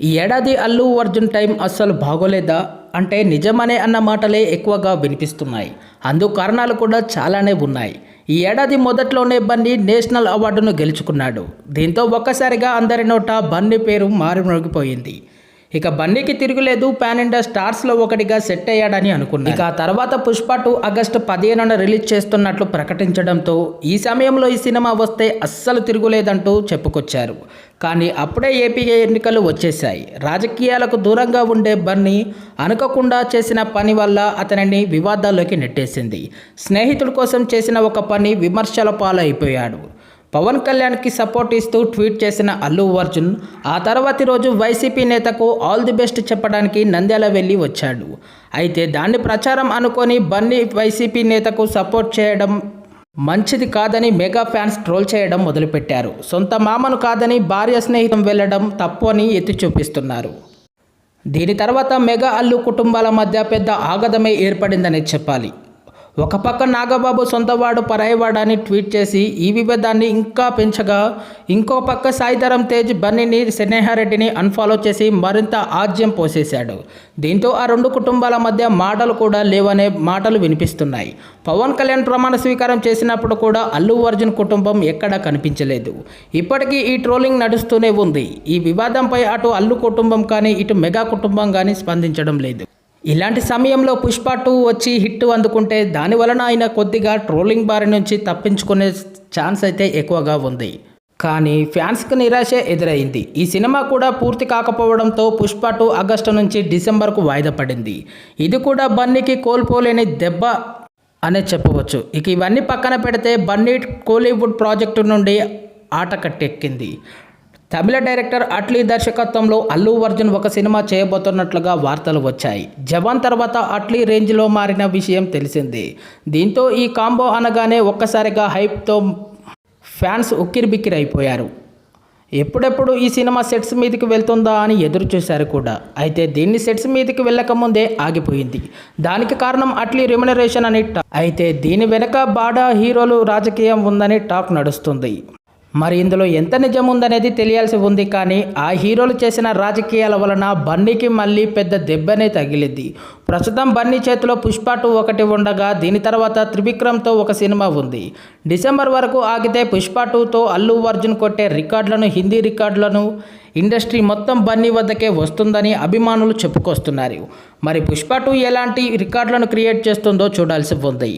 ఈ ఏడాది అల్లు అర్జున్ టైం అస్సలు బాగోలేదా? అంటే నిజమనే అన్న మాటలే ఎక్కువగా వినిపిస్తున్నాయి. అందుకు కారణాలు కూడా చాలానే ఉన్నాయి. ఈ ఏడాది మొదట్లోనే బన్నీ నేషనల్ అవార్డును గెలుచుకున్నాడు. దీంతో ఒక్కసారిగా అందరి నోట బన్నీ పేరు మారుమోగిపోయింది. ఇక బన్నీకి తిరుగులేదు పాన్ ఇండియా స్టార్స్లో ఒకటిగా సెట్ అయ్యాడని అనుకున్నారు. ఇక ఆ తర్వాత పుష్ప టూ ఆగస్టు పదిహేనున రిలీజ్ చేస్తున్నట్లు ప్రకటించడంతో ఈ సమయంలో ఈ సినిమా వస్తే అస్సలు తిరుగులేదంటూ చెప్పుకొచ్చారు. కానీ అప్పుడే ఏపీ ఎన్నికలు వచ్చేశాయి. రాజకీయాలకు దూరంగా ఉండే బన్నీ అనుకోకుండా చేసిన పని వల్ల అతనిని వివాదాల్లోకి నెట్టేసింది. స్నేహితుడి కోసం చేసిన ఒక పని విమర్శల పాలైపోయాడు. పవన్ కళ్యాణ్కి సపోర్ట్ ఇస్తూ ట్వీట్ చేసిన అల్లు అర్జున్ ఆ తర్వాతి రోజు వైసీపీ నేతకు ఆల్ ది బెస్ట్ చెప్పడానికి నంద్యాల వెళ్ళి వచ్చాడు. అయితే దాన్ని ప్రచారం అనుకొని బన్నీ వైసీపీ నేతకు సపోర్ట్ చేయడం మంచిది కాదని మెగా ఫ్యాన్స్ ట్రోల్ చేయడం మొదలుపెట్టారు. సొంత మామను కాదని భార్య స్నేహితం వెళ్ళడం తప్పు అని ఎత్తి చూపిస్తున్నారు. దీని తర్వాత మెగా అల్లు కుటుంబాల మధ్య పెద్ద ఆగదమే ఏర్పడిందనే చెప్పాలి. ఒక పక్క నాగబాబు సొంతవాడు పరాయివాడని ట్వీట్ చేసి ఈ విభేదాన్ని ఇంకా పెంచగా ఇంకో పక్క సాయిధరం తేజ్ బన్నీని స్నేహారెడ్డిని అన్ఫాలో చేసి మరింత ఆజ్యం పోసేశాడు. దీంతో ఆ రెండు కుటుంబాల మధ్య మాటలు కూడా లేవనే మాటలు వినిపిస్తున్నాయి. పవన్ కళ్యాణ్ ప్రమాణ స్వీకారం చేసినప్పుడు కూడా అల్లు అర్జున్ కుటుంబం ఎక్కడా కనిపించలేదు. ఇప్పటికీ ఈ ట్రోలింగ్ నడుస్తూనే ఉంది. ఈ వివాదంపై అటు అల్లు కుటుంబం కానీ ఇటు మెగా కుటుంబం కానీ స్పందించడం లేదు. ఇలాంటి సమయంలో పుష్ప టూ వచ్చి హిట్ అందుకుంటే దాని వలన ఆయన కొద్దిగా ట్రోలింగ్ బారి నుంచి తప్పించుకునే ఛాన్స్ అయితే ఎక్కువగా ఉంది. కానీ ఫ్యాన్స్కి నిరాశ ఎదురైంది. ఈ సినిమా కూడా పూర్తి కాకపోవడంతో పుష్ప టూ ఆగస్టు నుంచి డిసెంబర్కు వాయిదా పడింది. ఇది కూడా బన్నీకి కోల్పోలేని దెబ్బ అనే చెప్పవచ్చు. ఇక ఇవన్నీ పక్కన పెడితే బన్నీ కోలీవుడ్ ప్రాజెక్టు నుండి ఆట కట్టెక్కింది. తమిళ డైరెక్టర్ అట్లీ దర్శకత్వంలో అల్లు అర్జున్ ఒక సినిమా చేయబోతున్నట్లుగా వార్తలు వచ్చాయి. జవాన్ తర్వాత అట్లీ రేంజ్లో మారిన విషయం తెలిసిందే. దీంతో ఈ కాంబో అనగానే ఒక్కసారిగా హైప్తో ఫ్యాన్స్ ఉక్కిరిబిక్కిరి అయిపోయారు ఎప్పుడెప్పుడు ఈ సినిమా సెట్స్ మీదకి వెళ్తుందా అని ఎదురు చూశారు కూడా. అయితే దీన్ని సెట్స్ మీదకి వెళ్ళకముందే ఆగిపోయింది. దానికి కారణం అట్లీ రెమ్యునరేషన్ అని అయితే దీని వెనక బాడా హీరోలు రాజకీయం ఉందని టాక్ నడుస్తుంది. మరి ఇందులో ఎంత నిజం ఉందనేది తెలియాల్సి ఉంది కానీ ఆ హీరోలు చేసిన రాజకీయాల వలన బన్నీకి మళ్ళీ పెద్ద దెబ్బనే తగిలింది. ప్రస్తుతం బన్నీ చేతిలో పుష్ప టూ ఒకటి ఉండగా దీని తర్వాత త్రివిక్రమ్తో ఒక సినిమా ఉంది. డిసెంబర్ వరకు ఆగితే పుష్ప టూతో అల్లు అర్జున్ కొట్టే రికార్డులను హిందీ రికార్డులను ఇండస్ట్రీ మొత్తం బన్నీ వద్దకే వస్తుందని అభిమానులు చెప్పుకొస్తున్నారు. మరి పుష్ప టూ ఎలాంటి రికార్డులను క్రియేట్ చేస్తుందో చూడాల్సి ఉంది.